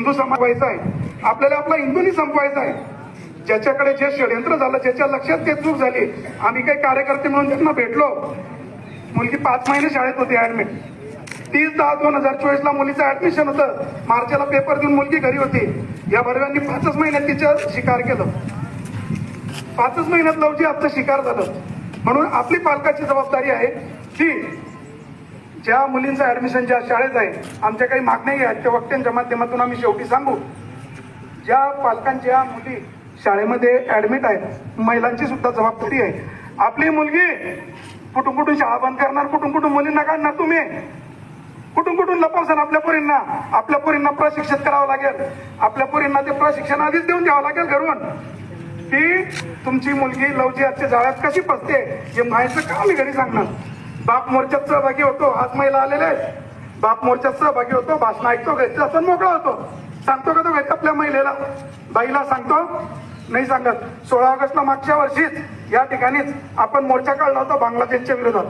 हिंदू संपवायचा आहे. आपल्याला आपला हिंदूंनी संपवायचा आहे. ज्याच्याकडे जे षडयंत्र झालं ज्याच्या लक्षात ते चूक झाली आम्ही काही कार्यकर्ते म्हणून त्यांना भेटलो. मुलगी पाच महिने शाळेत होती ऍडमिट तीस दहा दोन हजार चोवीस ला मुलीचं ऍडमिशन होतं. मार्चला पेपर देऊन मुलगी घरी होती. या बडव्यांनी पाचच महिन्यात तिचं शिकार केलं. पाचच महिन्यात लवची आपलं शिकार झालं. म्हणून आपली पालकाची जबाबदारी आहे की ज्या मुलींचं ऍडमिशन ज्या शाळेत आहे आमच्या काही मागण्याही आहेत त्या वक्त्यांच्या माध्यमातून आम्ही शेवटी सांगू. ज्या पालकांच्या मुली शाळेमध्ये ऍडमिट आहेत महिलांची सुद्धा जबाबदारी आहे. आपली मुलगी कुठून कुठून शाळा बंद करणार कुठून कुठून मुलींना काढणार तुम्ही? कुठून कुठून लपवसान आपल्या पोरींना? आपल्या पोरींना प्रशिक्षित करावं लागेल. आपल्या पोरींना ते प्रशिक्षण आधीच देऊन द्यावं लागेल घरून. की तुमची मुलगी लवजी आजच्या जाळ्यात कशी फसते हे माहिती का मी घरी सांगणार? बाप मोर्चात सहभागी होतो आज महिला आलेले आहेत. बाप मोर्चात सहभागी होतो भाषण ऐकतो घरचा असं मोकळा होतो. सांगतो का तो घरी आपल्या महिलेला? बाईला सांगतो नाही सांगत. सोळा ऑगस्टला मागच्या वर्षीच या ठिकाणीच आपण मोर्चा काढला होता बांगलादेशच्या विरोधात.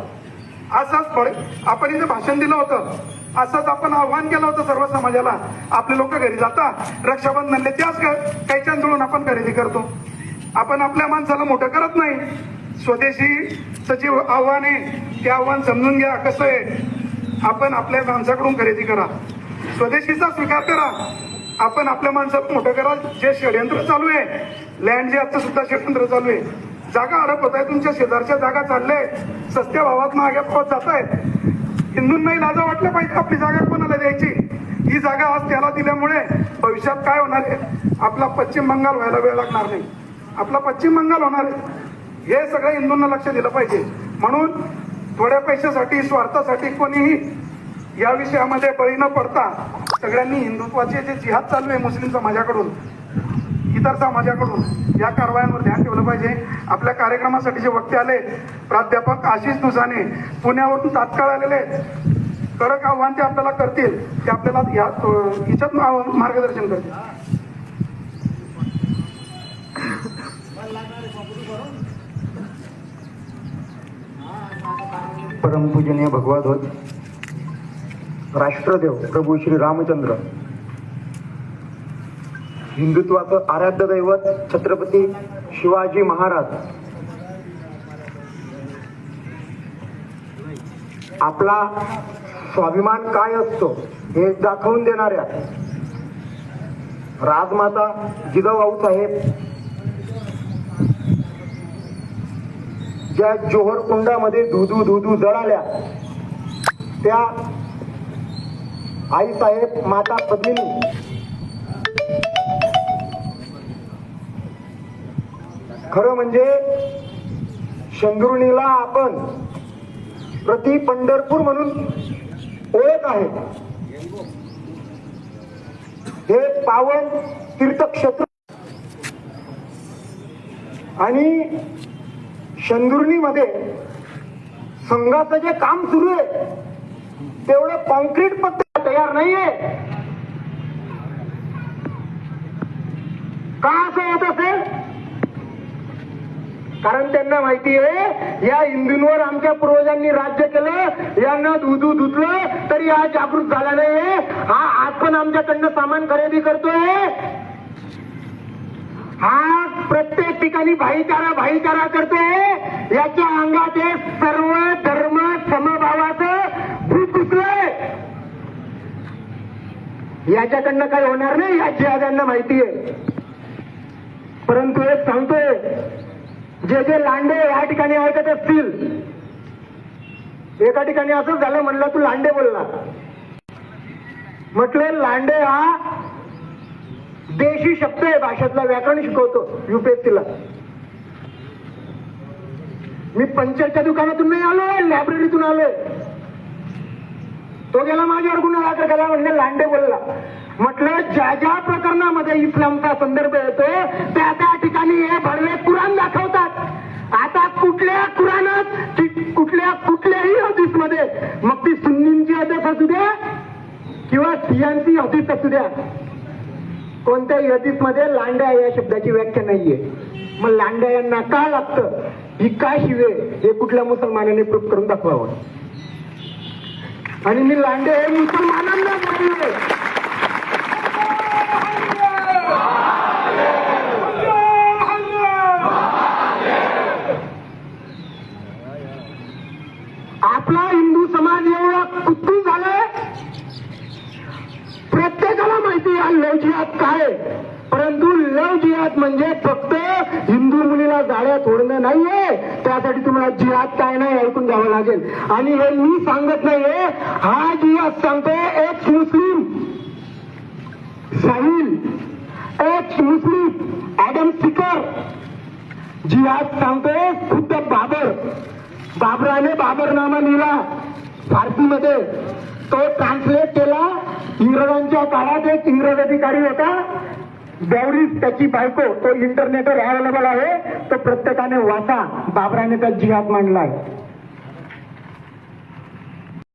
असंच फळ- आपण इथे भाषण दिलं होतं. असंच आपण आव्हान केलं होतं सर्व समाजाला. आपले लोक घरी जाता रक्षाबंधनले त्याच ग- कैच्या जुळून आपण खरेदी करतो. आपण आपल्या माणसाला मोठं करत नाही. स्वदेशीचं जे आव्हान आहे ते आव्हान समजून घ्या कसं आहे? आपण आपल्या माणसाकडून खरेदी करा. स्वदेशीचा स्वीकार करा. आपण आपल्या माणसात मोठं करा जे षडयंत्र चालू आहे लँड जे आता सुद्धा षडयंत्र चालू आहे जागा अडप होत आहे. तुमच्या शेजारच्या जागा चालल्या आहेत सस्त्या भावात मागे भावात जात आहेत. हिंदूंनाही लाजा वाटल्या पाहिजे आपली जागा कोणाला द्यायची? ही जागा आज त्याला दिल्यामुळे भविष्यात काय होणार आहे? आपला पश्चिम बंगाल व्हायला वेळ लागणार नाही. आपला पश्चिम बंगाल होणार आहे. हे सगळं हिंदूंना लक्ष दिलं पाहिजे. म्हणून थोड्या पैशासाठी स्वार्थासाठी कोणीही या विषयामध्ये बळी न पडता सगळ्यांनी हिंदुत्वाचे जे जिहाद चालू आहे मुस्लिम समाजाकडून इतर समाजाकडून या कारवायांवर ध्यान ठेवलं पाहिजे. आपल्या कार्यक्रमासाठी जे वक्ते आले प्राध्यापक आशिष दुसाने पुण्यावरून तात्काळ आलेले कडक आव्हान ते आपल्याला करतील ते आपल्याला या हिच्यात मार्गदर्शन करतील. परमपूजनीय भगवाध्वज राष्ट्रदेव प्रभू श्री रामचंद्र. हिंदुत्वाचं आराध्य दैवत छत्रपती शिवाजी महाराज. आपला स्वाभिमान काय असतो हे दाखवून देणाऱ्या राजमाता जिजाऊ साहेब ज्या जोहर कुंडामध्ये धुधू धुधू जळाल्या त्या आई साहेब माता पद्मिनी खरं म्हणजे शंद्रुणीला आपण प्रति पंढरपूर म्हणून ओळख आहे. हे पावन तीर्थक्षेत्र आणि शंदुर्णीमध्ये संघाचं जे काम सुरू आहे तेवढं कॉन्क्रीट पत्ते तयार नाहीये. का असं होत असेल? कारण त्यांना माहिती आहे या हिंदूंवर आमच्या पूर्वजांनी राज्य केलं यांना दुधू धुतलं तरी हा जागृत झाला नाही हा आज पण आमच्याकडनं सामान खरेदी करतोय. हा प्रत्येक ठिकाणी भाईचारा भाईचारा करतोय. याच्या अंगात हे सर्व धर्म समभावाचं भूत घुसलंय याच्याकडनं काही होणार नाही याची यांना माहिती आहे परंतु एक सांगतोय जे जे लांडे या ठिकाणी ऐकत असतील एका ठिकाणी असं झालं म्हणलं तू लांडे बोलला. म्हटलं लांडे हा देशी शब्द आहे भाषेतला व्याकरण शिकवतो युपीएससीला मी पंचरच्या दुकानातून नाही आलोय लायब्ररीतून आलोय. तो गेला माझ्यावर गुन्हा दाखल केला म्हणजे लांडे बोलला. म्हटलं ज्या ज्या प्रकरणामध्ये इस्लामचा संदर्भ येतो त्या त्या ठिकाणी हे भरले कुराण दाखवतात. आता कुठल्या कुराणात कुठल्या कुठल्याही हदीसमध्ये मग ती सुन्नींची हदीस असू द्या किंवा सियांची हदीस असू द्या कोणत्याही हदीसमध्ये लांड्या या शब्दाची व्याख्या नाहीये. मग लांड्या यांना का लागतं? ही का शिवे? हे कुठल्या मुसलमानाने प्रूफ करून दाखवावं? आणि मी लांडे हे मुसलमानांना बोलले लव जिहाद काय? परंतु लव जिहाद म्हणजे फक्त हिंदू मुलीला जाळ्या तोडणं नाहीये. त्यासाठी तुम्हाला जिहाद काय नाही ऐकून घ्यावं लागेल. आणि हे मी सांगत नाहीये. हा जिहाद सांगतो एक मुस्लिम. साहिल एक मुस्लिम. Adam seeker. जिहाद सांगतोय खुद्द बाबर. बाबराने बाबर नामा लिहिला. फारसीमध्ये. तो ट्रान्सलेट केला. इंग्रजांच्या काळात एक इंग्रज अधिकारी होता. गौरीस त्याची बायको तो इंटरनेटवर अवेलेबल आहे. तो प्रत्येकाने वाचा. बाबराने त्या जिहाद मांडला आहे